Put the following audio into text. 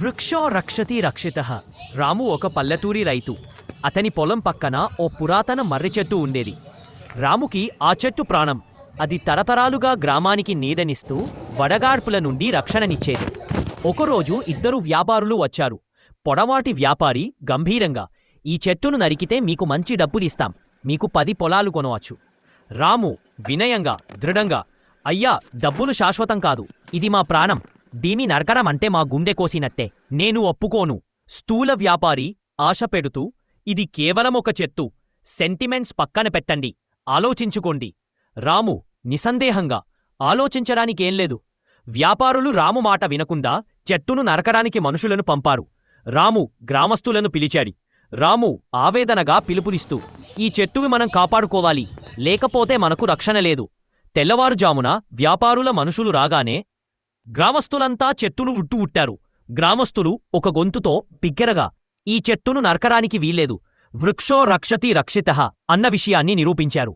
వృక్షో రక్షతి రక్షిత. రాము ఒక పల్లెటూరి రైతు. అతని పొలం పక్కన ఓ పురాతన మర్రి చెట్టు ఉండేది. రాముకి ఆ చెట్టు ప్రాణం. అది తరతరాలుగా గ్రామానికి నీడనిస్తూ వడగాడ్పుల నుండి రక్షణనిచ్చేది. ఒకరోజు ఇద్దరు వ్యాపారులు వచ్చారు. పొడవాటి వ్యాపారి గంభీరంగా ఈ చెట్టును నరికితే మీకు మంచి డబ్బులిస్తాం. మీకు పది పొలాలు కొనవచ్చు. రాము వినయంగా దృఢంగా అయ్యా డబ్బులు శాశ్వతం కాదు. ఇది మా ప్రాణం. దీని నరకడం అంటే మా గుండె కోసినట్టే. నేను ఒప్పుకోను. స్థూల వ్యాపారి ఆశ పెడుతూ ఇది కేవలం ఒక చెట్టు సెంటిమెంట్స్ పక్కన పెట్టండి. ఆలోచించుకోండి. రాము నిసందేహంగా ఆలోచించడానికేం లేదు. వ్యాపారులు రాము మాట వినకుండా చెట్టును నరకడానికి మనుషులను పంపారు. రాము గ్రామస్తులను పిలిచాడి. రాము ఆవేదనగా పిలుపునిస్తూ ఈ చెట్టువి మనం కాపాడుకోవాలి. లేకపోతే మనకు రక్షణ లేదు. తెల్లవారుజామున వ్యాపారుల మనుషులు రాగానే గ్రామస్తులంతా చెట్టును ఉట్టుబుట్టారు గ్రామస్తులు ఒక గొంతుతో బిగ్గరగా ఈ చెట్టును నరకడానికి వీల్లేదు. వృక్షో రక్షతి రక్షిత అన్న విషయాన్ని నిరూపించారు.